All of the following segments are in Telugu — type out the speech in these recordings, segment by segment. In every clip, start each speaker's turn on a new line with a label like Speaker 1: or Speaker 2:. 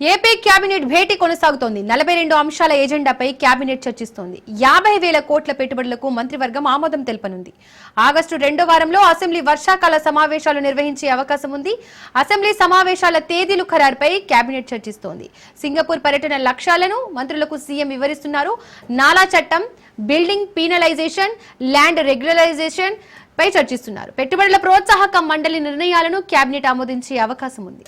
Speaker 1: ఏపీ కేబినెట్ భేటీ కొనసాగుతోంది. నలభై రెండు అంశాల ఎజెండాపై కేబినెట్ చర్చిస్తోంది. యాభై వేల కోట్ల పెట్టుబడులకు మంత్రివర్గం ఆమోదం తెలపనుంది. ఆగస్టు రెండో వారంలో అసెంబ్లీ వర్షాకాల సమావేశాలు నిర్వహించే అవకాశం ఉంది. అసెంబ్లీ సమావేశాల తేదీలు ఖరారుపై కేబినెట్ చర్చిస్తోంది. సింగపూర్ పర్యటన లక్ష్యాలను మంత్రులకు సీఎం వివరిస్తున్నారు. నాలా చట్టం బిల్డింగ్ పీనలైజేషన్ ల్యాండ్ రెగ్యులరైజేషన్ పై చర్చిస్తున్నారు. పెట్టుబడుల ప్రోత్సాహక మండలి నిర్ణయాలను కేబినెట్ ఆమోదించే అవకాశం ఉంది.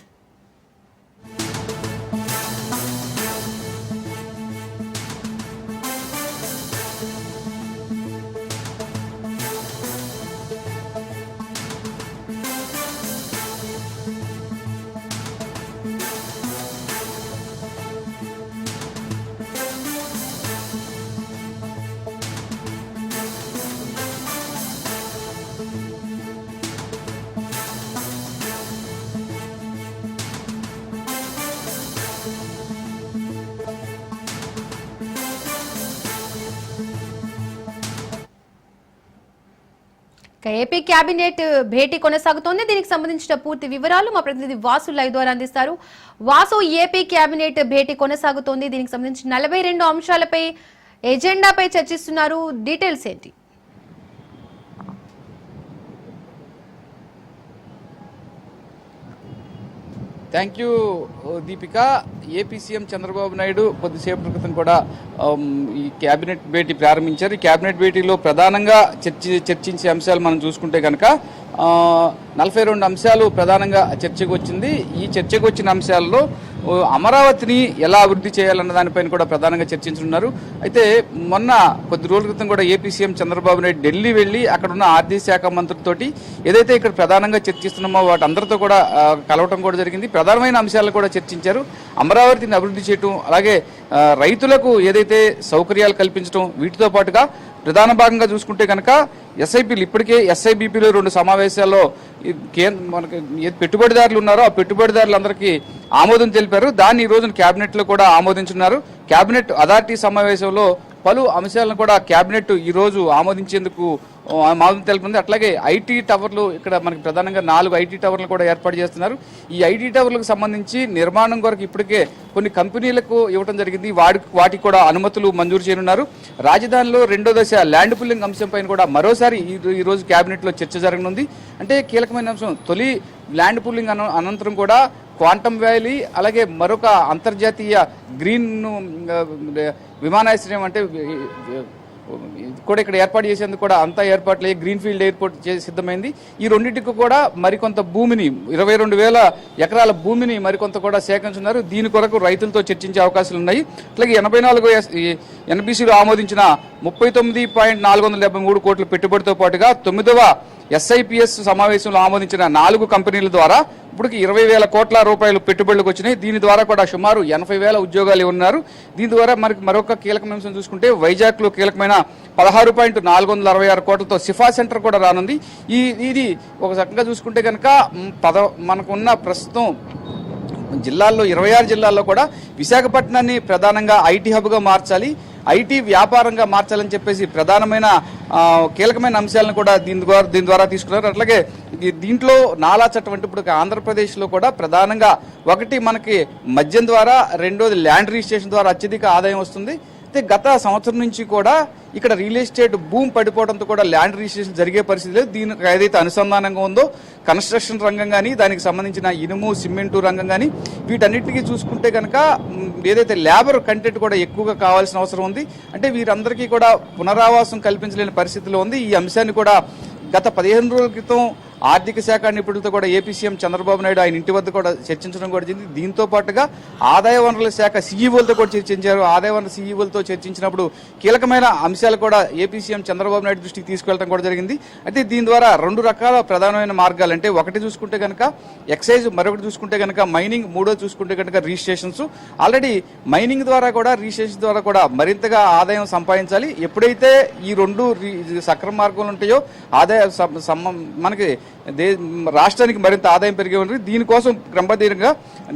Speaker 1: ఏపీ కేబినెట్ భేటీ కొనసాగుతోంది. దీనికి సంబంధించిన పూర్తి వివరాలు మా ప్రతినిధి వాసు లైవ్ ద్వారా అందిస్తారు. వాసు ఏపీ కేబినెట్ భేటీ కొనసాగుతోంది. దీనికి సంబంధించి నలభై రెండు అంశాలపై ఎజెండాపై చర్చిస్తున్నారు. డీటెయిల్స్ ఏంటి?
Speaker 2: Thank you Deepika A P CM Chandrababu Naidu కొద్దిసేపటి క్రితం కూడా um, ఈ కేబినెట్ భేటీ ప్రారంభించారు. ఈ కేబినెట్ భేటీలో ప్రధానంగా చర్చి చర్చించే అంశాలు మనం చూసుకుంటే కనుక నలభై రెండు అంశాలు ప్రధానంగా చర్చకు వచ్చింది. ఈ చర్చకు వచ్చిన అంశాల్లో అమరావతిని ఎలా అభివృద్ధి చేయాలన్న దానిపైన కూడా ప్రధానంగా చర్చించనున్నారు అయితే మొన్న కొద్ది రోజుల క్రితం కూడా A P CM Chandrababu Naidu Delhi వెళ్ళి అక్కడ ఉన్న ఆర్థిక శాఖ మంత్రులతోటి ఏదైతే ఇక్కడ ప్రధానంగా చర్చిస్తున్నామో వాటి అందరితో కూడా కలవటం కూడా జరిగింది. ప్రధానమైన అంశాలు కూడా చర్చించారు. అమరావతిని అభివృద్ధి చేయటం అలాగే రైతులకు ఏదైతే సౌకర్యాలు కల్పించడం వీటితో పాటుగా ప్రధాన భాగంగా చూసుకుంటే కనుక ఎస్ఐపీలు ఇప్పటికే ఎస్ఐబిపిలో రెండు సమావేశాల్లో కేంద్ర మనకి పెట్టుబడిదారులు ఉన్నారో ఆ పెట్టుబడిదారులందరికీ ఆమోదం తెలిపారు. దాన్ని ఈ రోజున క్యాబినెట్లో కూడా ఆమోదించున్నారు కేబినెట్ అథారిటీ సమావేశంలో పలు అంశాలను కూడా కేబినెట్ ఈరోజు ఆమోదించేందుకు ఆ, ఆమోదం తెలిపింది అట్లాగే ఐటీ టవర్లు ఇక్కడ మనకి ప్రధానంగా నాలుగు ఐటీ టవర్లు కూడా ఏర్పాటు చేస్తున్నారు. ఈ ఐటీ టవర్లకు సంబంధించి నిర్మాణం కొరకు ఇప్పటికే కొన్ని కంపెనీలకు ఇవ్వడం జరిగింది. వాడి వాటికి కూడా అనుమతులు మంజూరు చేయనున్నారు. రాజధానిలో రెండో దశ ల్యాండ్ పుల్లింగ్ అంశంపైన కూడా మరోసారి ఈ రోజు కేబినెట్ చర్చ జరగనుంది. అంటే కీలకమైన అంశం తొలి ల్యాండ్ పుల్లింగ్ అనంతరం కూడా క్వాంటమ్ వ్యాలీ అలాగే మరొక అంతర్జాతీయ గ్రీన్ విమానాశ్రయం అంటే కూడా ఇక్కడ ఏర్పాటు చేసేందుకు కూడా అంతా ఏర్పాట్లు అయ్యి గ్రీన్ ఫీల్డ్ ఎయిర్పోర్ట్ చేసి సిద్ధమైంది. ఈ రెండింటికి కూడా మరికొంత భూమిని ఇరవై రెండు వేల ఎకరాల భూమిని మరికొంత కూడా సేకరించున్నారు. దీని కొరకు రైతులతో చర్చించే అవకాశాలు ఉన్నాయి. అట్లాగే ఎనభై నాలుగు ఎన్బిసిలో ఆమోదించిన ముప్పై తొమ్మిది పాయింట్ నాలుగు వందల డెబ్బై మూడు కోట్ల పెట్టుబడితో పాటుగా తొమ్మిదవ ఎస్ఐపిఎస్ సమావేశంలో ఆమోదించిన నాలుగు కంపెనీల ద్వారా ఇప్పటికి ఇరవై వేల కోట్ల రూపాయలు పెట్టుబడులకు వచ్చినాయి. దీని ద్వారా కూడా సుమారు ఎనభై వేల ఉద్యోగాలు ఉన్నారు. దీని ద్వారా మనకి మరొక కీలకమైన అంశం చూసుకుంటే వైజాగ్లో కీలకమైన పదహారు పాయింట్ నాలుగు వందల అరవై ఆరు కోట్లతో సిఫా సెంటర్ కూడా రానుంది. ఈ ఇది ఒక రకంగా చూసుకుంటే కనుక పద మనకున్న ప్రస్తుతం జిల్లాల్లో ఇరవై ఆరు జిల్లాల్లో కూడా విశాఖపట్నాన్ని ప్రధానంగా ఐటీ హబ్గా మార్చాలి. ఐటీ వ్యాపారంగా మార్చాలని చెప్పేసి ప్రధానమైన కీలకమైన అంశాలను కూడా దీని ద్వారా దీని ద్వారా తీసుకున్నారు. అట్లాగే దీంట్లో నాలా చట్టం అంటే ఇప్పుడు ఆంధ్రప్రదేశ్లో కూడా ప్రధానంగా ఒకటి మనకి మద్యం ద్వారా రెండోది ల్యాండ్ రిజిస్ట్రేషన్ ద్వారా అత్యధిక ఆదాయం వస్తుంది. అయితే గత సంవత్సరం నుంచి కూడా ఇక్కడ రియల్ ఎస్టేట్ భూమి పడిపోవడంతో కూడా ల్యాండ్ రిజిస్ట్రేషన్ జరిగే పరిస్థితి లేదు. దీనికి ఏదైతే అనుసంధానంగా ఉందో కన్స్ట్రక్షన్ రంగం కానీ దానికి సంబంధించిన ఇనుము సిమెంటు రంగం కానీ వీటన్నిటికీ చూసుకుంటే కనుక ఏదైతే లేబర్ కంటెంట్ కూడా ఎక్కువగా కావాల్సిన అవసరం ఉంది. అంటే వీరందరికీ కూడా పునరావాసం కల్పించలేని పరిస్థితిలో ఉంది. ఈ అంశాన్ని కూడా గత పదిహేను రోజుల క్రితం ఆర్థిక శాఖ నిపుణులతో కూడా ఏపీ సీఎం చంద్రబాబు నాయుడు ఆయన ఇంటి వద్ద కూడా చర్చించడం కూడా జరిగింది. దీంతో పాటుగా ఆదాయ వనరుల శాఖ సీఈఓలతో కూడా చర్చించారు. ఆదాయ వనరుల సీఈఓలతో చర్చించినప్పుడు కీలకమైన అంశాలు కూడా ఏపీ సీఎం చంద్రబాబు నాయుడు దృష్టికి తీసుకెళ్ళడం కూడా జరిగింది. అయితే దీని ద్వారా రెండు రకాల ప్రధానమైన మార్గాలు అంటే ఒకటి చూసుకుంటే కనుక ఎక్సైజ్ మరొకటి చూసుకుంటే కనుక మైనింగ్ మూడో చూసుకుంటే కనుక రిజిస్ట్రేషన్స్. ఆల్రెడీ మైనింగ్ ద్వారా కూడా రిజిస్ట్రేషన్ ద్వారా కూడా మరింతగా ఆదాయం సంపాదించాలి. ఎప్పుడైతే ఈ రెండు రి- సక్రమ మార్గాలు ఉంటాయో ఆదాయ మనకి దే రాష్ట్రానికి మరింత ఆదాయం పెరిగే ఉంటుంది దీనికోసం క్రమబద్ధంగా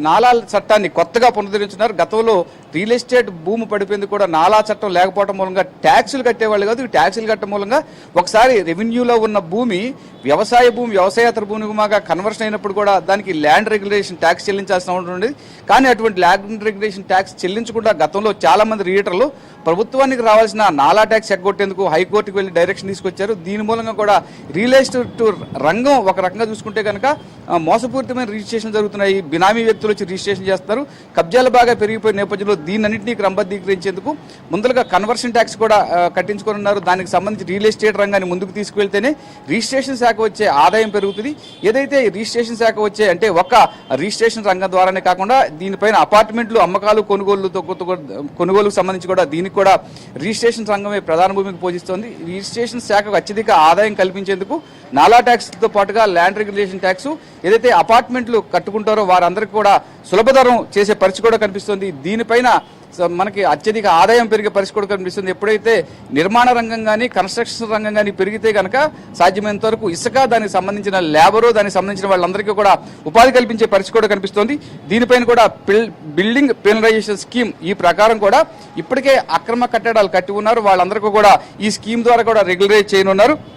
Speaker 2: నాలాల చట్టాన్ని కొత్తగా పునరుద్ధరించున్నారు. గతంలో రియల్ ఎస్టేట్ భూమి పడిపోయింది కూడా నాలా చట్టం లేకపోవడం మూలంగా ట్యాక్సులు కట్టేవాళ్ళు కాదు. ఈ ట్యాక్సులు కట్టడం మూలంగా ఒకసారి రెవెన్యూలో ఉన్న భూమి వ్యవసాయ భూమి వ్యవసాయేతర భూమిగా కన్వర్షన్ అయినప్పుడు కూడా దానికి ల్యాండ్ రెగ్యులేషన్ ట్యాక్స్ చెల్లించాల్సిన ఉంటుంది కానీ అటువంటి ల్యాండ్ రెగ్యులేషన్ ట్యాక్స్ చెల్లించకుండా గతంలో చాలామంది రియటర్లు ప్రభుత్వానికి రావాల్సిన నాలా ట్యాక్స్ ఎగ్గొట్టేందుకు హైకోర్టుకు వెళ్ళి డైరెక్షన్ తీసుకొచ్చారు. దీని మూలంగా కూడా రియల్ ఎస్టేట్ రంగం ఒక రకంగా చూసుకుంటే కనుక మోసపూరితమైన రిజిస్ట్రేషన్ జరుగుతున్నాయి. బినామీ వ్యక్తులు వచ్చి రిజిస్ట్రేషన్ చేస్తారు. కబ్జాలు బాగా పెరిగిపోయిన నేపథ్యంలో దీనన్నింటినీ క్రమబద్ధీకరించేందుకు ముందుగా కన్వర్షన్ ట్యాక్స్ కూడా ఆ, కట్టించుకొని ఉన్నారు దానికి సంబంధించి రియల్ ఎస్టేట్ రంగాన్ని ముందుకు తీసుకువెళ్తేనే రిజిస్ట్రేషన్ శాఖ వచ్చే ఆదాయం పెరుగుతుంది. ఏదైతే రిజిస్ట్రేషన్ శాఖ వచ్చే అంటే ఒక రిజిస్ట్రేషన్ రంగం ద్వారానే కాకుండా దీనిపైన అపార్ట్మెంట్లు అమ్మకాలు కొనుగోలుతో కొనుగోలుకు సంబంధించి కూడా దీనికి కూడా రిజిస్ట్రేషన్ రంగమే ప్రధాన భూమికి పోషిస్తోంది. రిజిస్ట్రేషన్ శాఖకు అత్యధిక ఆదాయం కల్పించేందుకు నాలా ట్యాక్స్తో పాటుగా ల్యాండ్ రెగ్యులేషన్ ట్యాక్స్ ఏదైతే అపార్ట్మెంట్లు కట్టుకుంటారో వారందరికీ కూడా సులభతరం చేసే పరిస్థితి కూడా కనిపిస్తుంది. దీనిపైన స- మనకి అత్యధిక ఆదాయం పెరిగే పరిస్థితి కూడా కనిపిస్తుంది. ఎప్పుడైతే నిర్మాణ రంగం కానీ కన్స్ట్రక్షన్ రంగం కానీ పెరిగితే కనుక సాధ్యమైనంత వరకు ఇసుక దానికి సంబంధించిన లేబరు దానికి సంబంధించిన వాళ్ళందరికీ కూడా ఉపాధి కల్పించే పరిస్థితి కూడా కనిపిస్తుంది. దీనిపైన కూడా పిల్- బిల్డింగ్ పెనలైజేషన్ స్కీమ్ ఈ ప్రకారం కూడా ఇప్పటికే అక్రమ కట్టడాలు కట్టి ఉన్నారు. వాళ్ళందరికీ కూడా ఈ స్కీమ్ ద్వారా కూడా రెగ్యులరైజ్ చేయనున్నారు.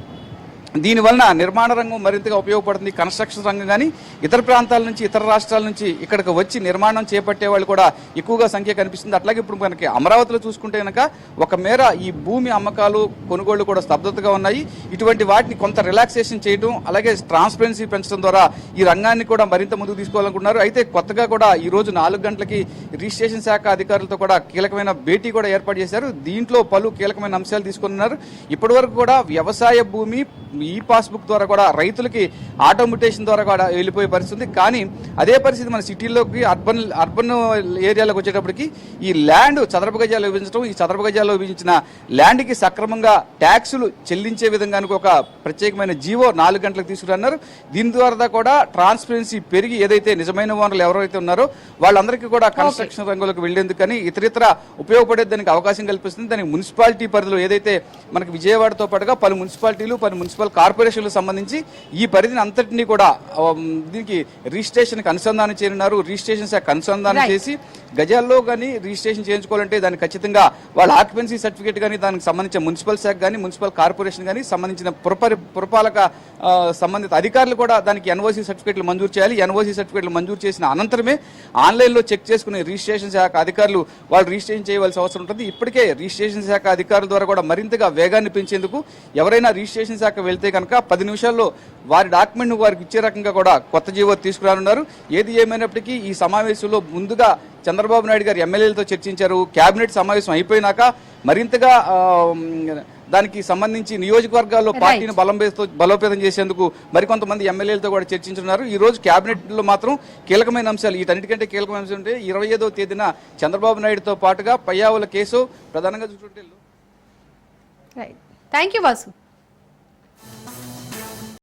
Speaker 2: దీనివలన నిర్మాణ రంగం మరింతగా ఉపయోగపడుతుంది. కన్స్ట్రక్షన్ రంగం కానీ ఇతర ప్రాంతాల నుంచి ఇతర రాష్ట్రాల నుంచి ఇక్కడికి వచ్చి నిర్మాణం చేపట్టే వాళ్ళు కూడా ఎక్కువగా సంఖ్య కనిపిస్తుంది. అట్లాగే ఇప్పుడు మనకి అమరావతిలో చూసుకుంటే కనుక ఒక మేర ఈ భూమి అమ్మకాలు కొనుగోళ్ళు కూడా స్తబ్దతగా ఉన్నాయి. ఇటువంటి వాటిని కొంత రిలాక్సేషన్ చేయడం అలాగే ట్రాన్స్పరెన్సీ పెంచడం ద్వారా ఈ రంగాన్ని కూడా మరింత ముందుకు తీసుకోవాలనుకుంటున్నారు. అయితే కొత్తగా కూడా ఈ రోజు నాలుగు గంటలకి రిజిస్ట్రేషన్ శాఖ అధికారులతో కూడా కీలకమైన భేటీ కూడా ఏర్పాటు చేశారు. దీంట్లో పలు కీలకమైన అంశాలు తీసుకున్నారు. ఇప్పటి వరకు కూడా వ్యవసాయ భూమి ఈ పాస్బుక్ ద్వారా కూడా రైతులకి ఆటోమిటేషన్ ద్వారా కూడా వెళ్ళిపోయే పరిస్థితి. కానీ అదే పరిస్థితి మన సిటీలోకి అర్బన్ అర్బన్ ఏరియాలోకి వచ్చేటప్పటికి ఈ ల్యాండ్ చదరపు గజాలు విభజించడం ఈ చదరపు గజాల్లో విభజించిన ల్యాండ్కి సక్రమంగా ట్యాక్సులు చెల్లించే విధంగా ఒక ప్రత్యేకమైన జీవో నాలుగు గంటలకు తీసుకురన్నారు. దీని ద్వారా కూడా ట్రాన్స్పరెన్సీ పెరిగి ఏదైతే నిజమైన ఓనర్లు ఎవరైతే ఉన్నారో వాళ్ళందరికీ కూడా కన్స్ట్రక్షన్ రంగంలోకి వెళ్ళేందుకని ఇతరితర ఉపయోగపడే దానికి అవకాశం కల్పిస్తుంది. దానికి మున్సిపాలిటీ పరిధిలో ఏదైతే మనకి విజయవాడతో పాటుగా పలు మున్సిపాలిటీలు పలు మున్సిపల్ కార్పొరేషన్లకు సంబంధించి ఈ పరిధిని అంతటినీ కూడా దీనికి రిజిస్ట్రేషన్కి అనుసంధానం చేయనున్నారు. రిజిస్ట్రేషన్ శాఖ అనుసంధానం. చేసి గజాల్లో కానీ రిజిస్ట్రేషన్ చేయించుకోవాలంటే దానికి ఖచ్చితంగా వాళ్ళ ఆక్యుపెన్సీ సర్టిఫికేట్ కానీ దానికి సంబంధించిన మున్సిపల్ శాఖ కానీ మున్సిపల్ కార్పొరేషన్ కానీ సంబంధించిన పురపరి పురపాలక సంబంధిత అధికారులు కూడా దానికి ఎన్ఓసీ సర్టిఫికేట్లు మంజూరు చేయాలి. ఎన్ఓసీ సర్టిఫికేట్లు మంజూరు చేసిన అనంతరమే ఆన్లైన్లో చెక్ చేసుకునే రిజిస్ట్రేషన్ శాఖ అధికారులు వాళ్ళు రిజిస్ట్రేషన్ చేయవలసిన అవసరం ఉంటుంది. ఇప్పటికే రిజిస్ట్రేషన్ శాఖ అధికారుల ద్వారా కూడా మరింతగా వేగాన్ని పెంచేందుకు ఎవరైనా రిజిస్ట్రేషన్ శాఖ వెళ్తే కనుక పది నిమిషాల్లో వారి డాక్యుమెంట్ వారికి ఇచ్చే రకంగా కూడా కొత్త జీవో తీసుకురానున్నారు. ఏది ఏమైనప్పటికీ ఈ సమావేశంలో ముందుగా చంద్రబాబు నాయుడు గారు ఎమ్మెల్యేలతో చర్చించారు. కేబినెట్ సమావేశం అయిపోయినాక మరింతగా దానికి సంబంధించి నియోజకవర్గాల్లో. పార్టీని బలం వేస్తూ- బలోపేతం చేసేందుకు మరికొంతమంది ఎమ్మెల్యేలతో కూడా చర్చించున్నారు ఈ రోజు కేబినెట్లో మాత్రం కీలకమైన అంశాలు వీటన్నిటికంటే కీలకమైన అంశం అంటే ఇరవై ఐదో తేదీన చంద్రబాబు నాయుడుతో పాటుగా పయ్యావుల కేసు ప్రధానంగా చూసుకుంటే
Speaker 1: thank you Vasu Thank you.